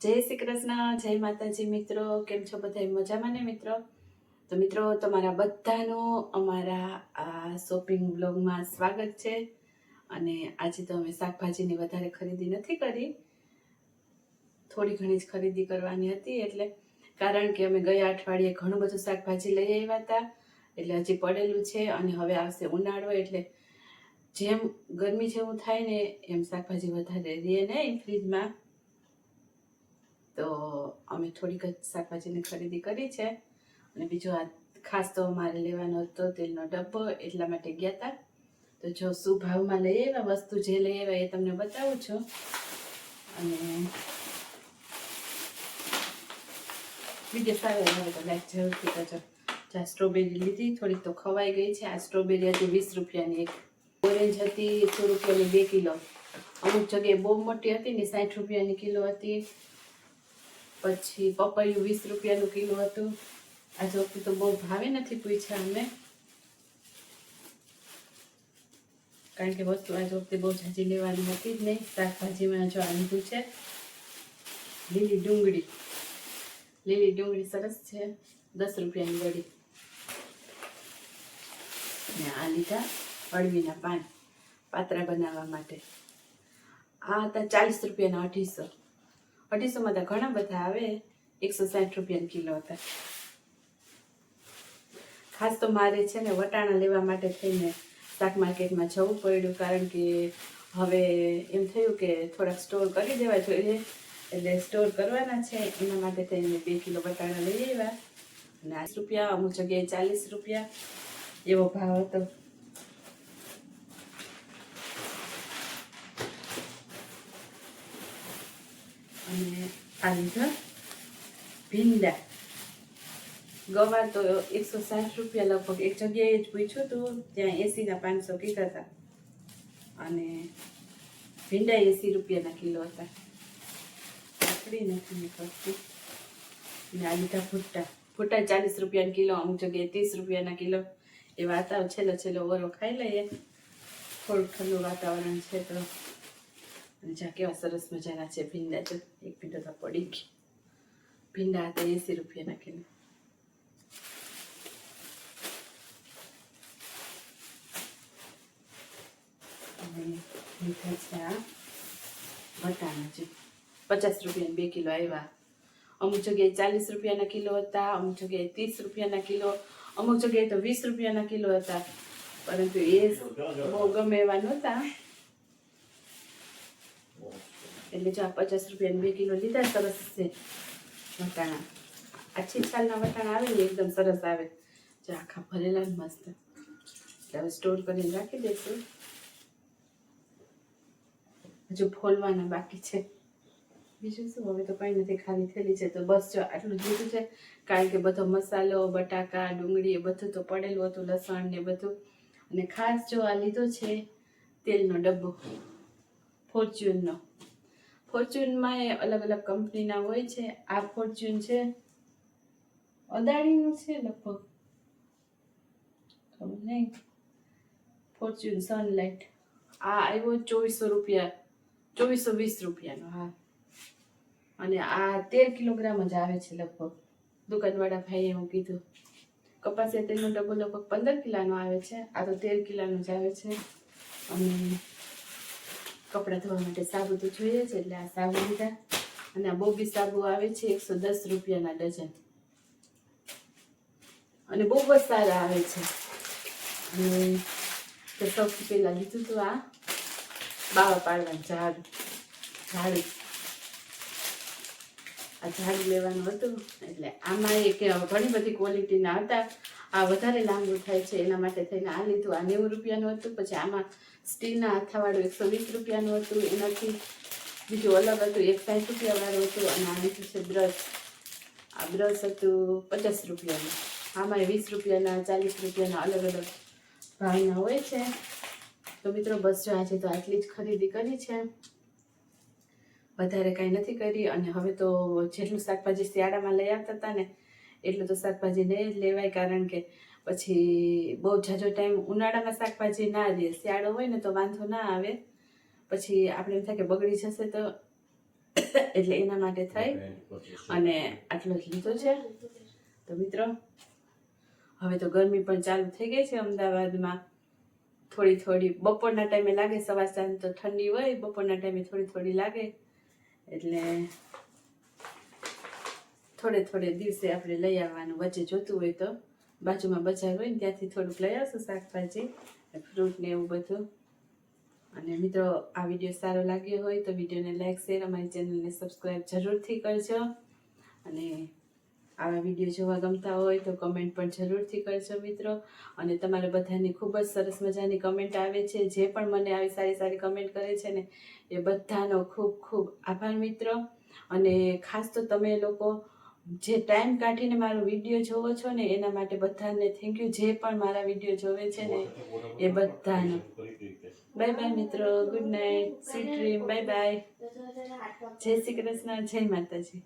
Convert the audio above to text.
જય શ્રી કૃષ્ણ, જય માતાજી મિત્રો, કેમ છો બધા મજામાં ને મિત્રો? તો મિત્રો, તમારા બધાનું અમારા આ શોપિંગ બ્લોગમાં સ્વાગત છે. અને આજે તો અમે શાકભાજીની વધારે ખરીદી નથી કરી. થોડી ઘણી જ ખરીદી કરવાની હતી એટલે, કારણ કે અમે ગયા અઠવાડિયે ઘણું બધું શાકભાજી લઈ આવ્યા હતા. એટલે હજી પડેલું છે અને હવે આવશે ઉનાળો, એટલે જેમ ગરમી જેવું થાય ને, એમ શાકભાજી વધારે રહે નહીં ફ્રીજમાં તો અમે થોડીક જ શાકભાજીની ખરીદી કરી છે. અને બીજો આ ખાસ તો અમારે લેવાનો હતો તેલનો ડબ્બો એટલા માટે ગયા હતા તો જો શું ભાવમાં લઈ આવ્યા, વસ્તુ જે લઈ આવ્યા એ તમને બતાવું છું. અને વીડિયો સારો હોય તો લાઈક જરૂરથી કરજો. જ્યાં સ્ટ્રોબેરી લીધી, થોડીક તો ખવાઈ ગઈ છે. આ સ્ટ્રોબેરી હતી વીસ રૂપિયાની એક. ઓરેન્જ હતી સો રૂપિયાની બે કિલો. અમુક જગ્યાએ બહુ મોટી હતી ને સાઠ રૂપિયાની કિલો હતી. પછી પપૈયું વીસ રૂપિયાનું કિલો હતું. આ વખતે તો બહુ ભાવે નથી પૂછ્યા અમે. કારણ કે વસ્તુ આજ વખતે બહુ જાજી લેવાની હતી જ નહીં. શાકભાજીમાં જો આ લીધું છે. લીલી ડુંગળી. લીલી ડુંગળી સરસ છે. દસ રૂપિયાની વડી. ને આ લીધા અળવીના પાન પાતરા બનાવવા માટે. આ હતા ચાલીસ રૂપિયાના અઢીસો. અઢીસોમાં તો ઘણા બધા આવે, એકસો સાઠ રૂપિયાના કિલો હતા. ખાસ તો મારે છે ને વટાણા લેવા માટે થઈને શાક માર્કેટમાં જવું પડ્યું, કારણ કે હવે એમ થયું કે થોડાક સ્ટોર કરી દેવા જોઈએ. એટલે સ્ટોર કરવાના છે, એના માટે થઈને બે કિલો વટાણા લઈ આવ્યા. અને આઠ રૂપિયા, અમુક જગ્યાએ ચાલીસ રૂપિયા એવો ભાવ હતો. અને આ લીધા ભીંડા. ગવાર તો એકસો સાઠ રૂપિયા લગભગ એક જગ્યાએ જ પૂછ્યું હતું, ત્યાં એસીના પાંચસો કીધા હતા. અને ભીંડા એસી રૂપિયાના કિલો હતા. પકડી નથી નીકળતી અને આ લીધા ભૂટ્ટા. ભૂટ્ટા ચાલીસ રૂપિયાના કિલો, અમુક જગ્યાએ ત્રીસ રૂપિયાના કિલો. એ વાતાવરણ, છેલ્લો છેલ્લો ઓરો ખાઈ લઈએ. થોડું ઠંડુ વાતાવરણ છે તો જ્યાં કેવા સરસ મજાના છે ભીંડા જો એક ભીંડો તો પડી ગઈ ભીંડા હતા એસી રૂપિયા વટાણા છે પચાસ રૂપિયાના બે કિલો આવ્યા અમુક જગ્યાએ ચાલીસ રૂપિયાના કિલો હતા અમુક જગ્યાએ ત્રીસ રૂપિયાના કિલો અમુક જગ્યાએ તો વીસ રૂપિયાના કિલો હતા પરંતુ એ બહુ ગમે એવા નહોતા એટલે જો આ પચાસ રૂપિયાની બે કિલો લીધા સરસ છે. વટાણા. આછી છાલના વટાણા આવે ને એકદમ સરસ આવે. જો આખા ભરેલા મસ્ત. એટલે હવે સ્ટોર કરીને રાખી દઈશું. હજુ ફોલવાના બાકી છે. બીજું શું? હવે તો કંઈ નથી, ખાલી થયેલી છે. તો બસ જો આટલું જ છે. કારણ કે બધો મસાલો, બટાકા, ડુંગળી એ બધું તો પડેલું હતું, લસણ ને બધું. અને ખાસ જો આ લીધો છે તેલનો ડબ્બો. ફોર્ચ્યુનનો. ફોર્ચ્યુનમાં એ અલગ અલગ કંપનીના હોય છે. આ ફોર્ચ્યુન છે. અદાણીનું છે લગભગ. ખબર નહીં. Fortune Sunlight. આ આવ્યો ચોવીસો રૂપિયા, ચોવીસો વીસ રૂપિયાનો, હા. અને આ તેર કિલોગ્રામ જ આવે છે લગભગ. દુકાનવાળા ભાઈએ હું કીધું. કપાસિયા તેલનો ડબ્બો લગભગ પંદર કિલાનો આવે છે. આ તો તેર કિલાનો જ આવે છે. અને કપડાં ધોવા માટે સાબુ તો જોઈએ છે એટલે આ સાબુ લીધા. અને આ બોબી સાબુ આવે છે એકસો દસ રૂપિયાના ડઝન. અને બહુ જ સારા આવે છે. અને તો સૌથી પહેલાં લીધું હતું આ બાવા પાડવાનું ઝાડ, ઝાડુ. આ ઝાડ લેવાનું હતું. એટલે આમાં એક ઘણી બધી ક્વોલિટીના હતા. આ વધારે લાંબુ થાય છે એના માટે થઈને આ લીધું. આ નેવું રૂપિયાનું હતું. પછી આમાં સ્ટીલના હાથાવાળું એકસો વીસ રૂપિયાનું હતું. એનાથી બીજું અલગ હતું. એક સાઠ રૂપિયાવાળું હતું અને આ લીધું છે બ્રશ. આ બ્રશ હતું પચાસ રૂપિયાનું. આમાં વીસ રૂપિયાના, ચાલીસ રૂપિયાના અલગ અલગ ભાવના હોય છે. તો મિત્રો, બસ જો આજે તો આટલી જ ખરીદી કરી છે. વધારે કાંઈ નથી કરી અને હવે તો જેટલું શાકભાજી શિયાળામાં લઈ આવતા હતા ને એટલું તો શાકભાજી નહીં જ લેવાય કારણ કે પછી બહુ જાજો ટાઈમ ઉનાળામાં શાકભાજી ના રહે. શિયાળો હોય ને તો વાંધો ના આવે. પછી આપણે એમ થાય કે બગડી જશે તો એટલે એના માટે થાય. અને આટલો જ લીધો છે. તો મિત્રો હવે તો ગરમી પણ ચાલુ થઈ ગઈ છે અમદાવાદમાં. થોડી થોડી બપોરના ટાઈમે લાગે સવાર સાંજ તો ઠંડી હોય બપોરના ટાઈમે થોડી થોડી લાગે. એટલે થોડે થોડે દિવસે આપણે લઈ આવવાનું. વચ્ચે જોતું હોય તો બાજુમાં બજાર હોય ને ત્યાંથી થોડુંક લઈ આવશું શાકભાજી ફ્રૂટ ને એવું બધું. અને મિત્રો, આ વીડિયો સારો લાગ્યો હોય તો વિડીયોને લાઈક શેર અમારી ચેનલને સબસ્ક્રાઈબ જરૂરથી કરજો. અને આવા વીડિયો જોવા ગમતા હોય તો કમેન્ટ પણ જરૂરથી કરજો મિત્રો. અને તમારા બધાની ખૂબ જ સરસ મજાની કમેન્ટ આવે છે. જે પણ મને આવી સારી સારી કમેન્ટ કરે છે ને, એ બધાનો ખૂબ ખૂબ આભાર મિત્રો. અને ખાસ તો તમે લોકો જે ટાઈમ કાઢીને મારો વીડિયો જોવો છો ને, એના માટે બધાને થેન્ક યુ જે પણ મારા વીડિયો જોવે છે ને, એ બધાને. બાય બાય મિત્રો. Good night sweet dream bye bye Jai Shri Krishna. જય માતાજી.